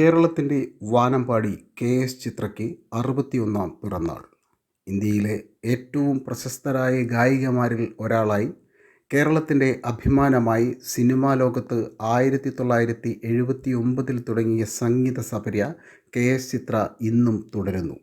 കേരളത്തിന്റെ വാനമ്പാടി K S ചിത്രയ്ക്ക് അറുപത്തിയൊന്നാം പിറന്നാൾ. ഇന്ത്യയിലെ ഏറ്റവും പ്രശസ്തരായ ഗായികമാരിൽ ഒരാളായി കേരളത്തിന്റെ അഭിമാനമായി സിനിമാ ലോകത്ത് ആയിരത്തി തൊള്ളായിരത്തി എഴുപത്തി ഒമ്പതിൽ തുടങ്ങിയ സംഗീത സപര്യ കെ എസ് ചിത്ര ഇന്നും തുടരുന്നു.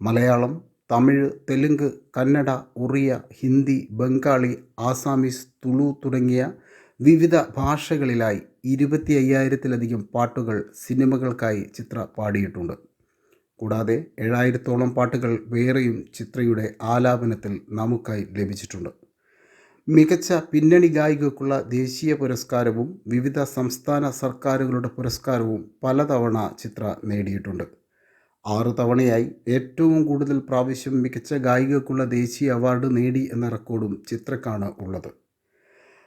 മലയാളം തമിഴ് തെലുങ്ക് കന്നഡ ഒറിയ ഹിന്ദി ബംഗാളി ആസാമീസ് തുളു തുടങ്ങിയ വിവിധ ഭാഷകളിലായി ഇരുപത്തി അയ്യായിരത്തിലധികം പാട്ടുകൾ സിനിമകൾക്കായി ചിത്ര പാടിയിട്ടുണ്ട്. കൂടാതെ ഏഴായിരത്തോളം പാട്ടുകൾ വേറെയും ചിത്രയുടെ ആലാപനത്തിൽ നമുക്കായി ലഭിച്ചിട്ടുണ്ട്. മികച്ച പിന്നണി ഗായികക്കുള്ള ദേശീയ പുരസ്കാരവും വിവിധ സംസ്ഥാന സർക്കാരുകളുടെ പുരസ്കാരവും പലതവണ ചിത്ര നേടിയിട്ടുണ്ട്. ആറ് തവണയായി ഏറ്റവും കൂടുതൽ പ്രാവശ്യം മികച്ച ഗായികക്കുള്ള ദേശീയ അവാർഡ് നേടി എന്ന റെക്കോർഡും ചിത്രക്കാണ് ഉള്ളത്.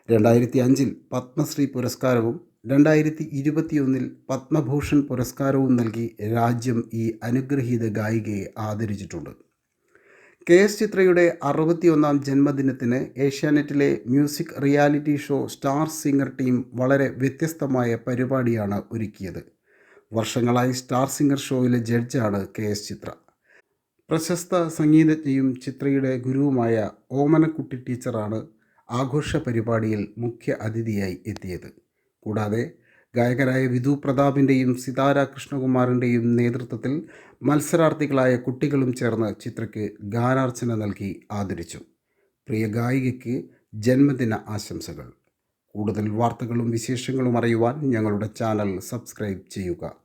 രണ്ടായിരത്തി അഞ്ചിൽ പത്മശ്രീ പുരസ്കാരവും രണ്ടായിരത്തി ഇരുപത്തിയൊന്നിൽ പത്മഭൂഷൺ പുരസ്കാരവും നൽകി രാജ്യം ഈ അനുഗ്രഹീത ഗായികയെ ആദരിച്ചിട്ടുണ്ട്. കെ എസ് ചിത്രയുടെ അറുപത്തിയൊന്നാം ജന്മദിനത്തിന് ഏഷ്യാനെറ്റിലെ music reality show star singer team വളരെ വ്യത്യസ്തമായ പരിപാടിയാണ് ഒരുക്കിയത്. വർഷങ്ങളായി സ്റ്റാർ സിംഗർ ഷോയിലെ ജഡ്ജാണ് കെ എസ് ചിത്ര. പ്രശസ്ത സംഗീതജ്ഞയും ചിത്രയുടെ ഗുരുവുമായ ഓമനക്കുട്ടി ടീച്ചറാണ് ആഘോഷ പരിപാടിയിൽ മുഖ്യ അതിഥിയായി എത്തിയത്. കൂടാതെ ഗായകരായ വിധു പ്രതാപിന്റെയും സിതാര കൃഷ്ണകുമാറിന്റെയും നേതൃത്വത്തിൽ മത്സരാർത്ഥികളായ കുട്ടികളും ചേർന്ന് ചിത്രയ്ക്ക് ഗാനാർച്ചന നൽകി ആദരിച്ചു. പ്രിയ ഗായികയ്ക്ക് ജന്മദിന ആശംസകൾ. കൂടുതൽ വാർത്തകളും വിശേഷങ്ങളും അറിയുവാൻ ഞങ്ങളുടെ ചാനൽ സബ്സ്ക്രൈബ് ചെയ്യുക.